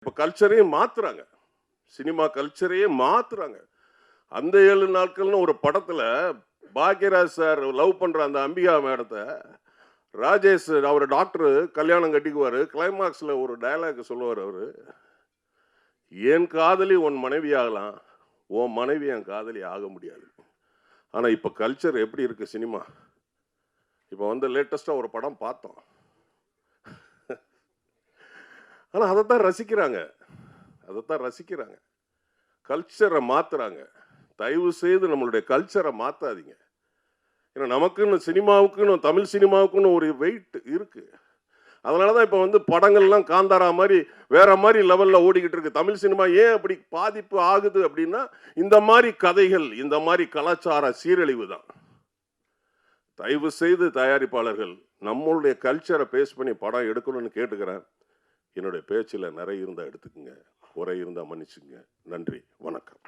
இப்போ கல்ச்சரையும் மாற்றுறாங்க சினிமா கல்ச்சரையே மாற்றுறாங்க அந்த ஏழு நாட்கள்னு ஒரு படத்தில் பாக்யராஜ் சார் லவ் பண்ணுற அந்த அம்பிகா மேடத்தை ராஜேஷ் அவர் டாக்டர் கல்யாணம் கட்டிக்குவார். கிளைமாக்ஸில் ஒரு டயலாக் சொல்லுவார் அவர். என் காதலி உன் மனைவி ஆகலாம். உன் மனைவி என் காதலி ஆக முடியாது. ஆனால் இப்போ கல்ச்சர் எப்படி இருக்குது சினிமா? இப்போ வந்து லேட்டஸ்ட்டாக ஒரு படம் பார்த்தோம். ஆனால் அதைத்தான் ரசிக்கிறாங்க. அதைத்தான் ரசிக்கிறாங்க. கல்ச்சரை மாற்றுறாங்க தயவு செய்து நம்மளுடைய கல்ச்சரை மாற்றாதீங்க ஏன்னா நமக்குன்னு சினிமாவுக்குன்னு தமிழ் சினிமாவுக்குன்னு ஒரு வெயிட் இருக்குது அதனால தான் இப்போ வந்து படங்கள்லாம் காந்தாரா மாதிரி வேற மாதிரி லெவலில் ஓடிக்கிட்டு இருக்கு. தமிழ் சினிமா ஏன் அப்படி பாதிப்பு ஆகுது அப்படின்னா இந்த மாதிரி கதைகள் இந்த மாதிரி கலாச்சார சீரழிவு தான். தயவு செய்து தயாரிப்பாளர்கள் நம்மளுடைய கல்ச்சரை பேஸ் பண்ணி படம் எடுக்கணும்னு கேட்டுக்கிறேன். என்னுடைய பேச்சில் நிறைய இருந்தால் எடுத்துக்கோங்க உரை இருந்தால் மன்னிச்சுங்க. நன்றி வணக்கம்.